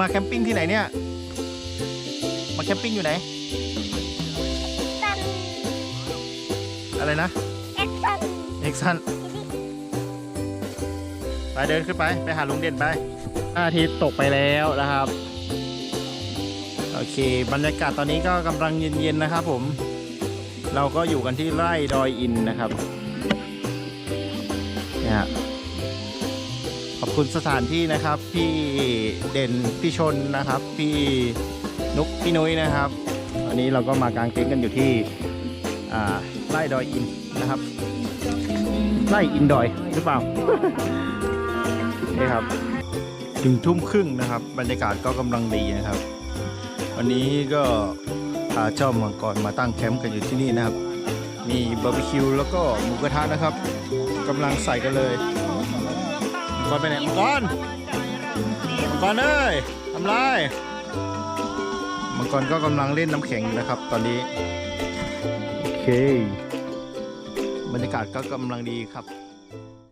มาแคมปิ้งที่ไหนเนี่ย มาแคมปิ้งอยู่ไหน ซันอะไรนะ เอ็กซันเอ็กซัน ไปเดินขึ้นไป ไปหาลุงเด่นไปอาทิตย์ตกไปแล้วนะครับ โอเค บรรยากาศตอนนี้ก็กำลังเย็นๆนะครับผม เราก็อยู่กันที่ไร่ดอยอินนะครับเนี่ยฮะข อบคุณสถานที่นะครับ พี่เด่นพี่ชนนะครับ พี่นุกพี่นุ้ยนะครับ วันนี้เราก็มากางเต็นท์กันอยู่ที่ไร่ดอยอินนะครับไล่อินดอยหรือเปล่านี่ครับถึงทุ่มครึ่งนะครับ บรรยากาศก็กำลังดีนะครับ วันนี้ก็พาเจ้ามังกรมาตั้งแคมป์กันอยู่ที่นี่นะครับ มีบาร์บีคิวแล้วก็หมูกระทะนะครับกำลังใส่กันเลย กรไปไหนมังกรมังกรเอ้ยทำไรมังกรก็กำลังเล่นน้ำแข็งอยู่นะครับ ตอนนี้ โอเค บรรยากาศก็กำลังดีครับ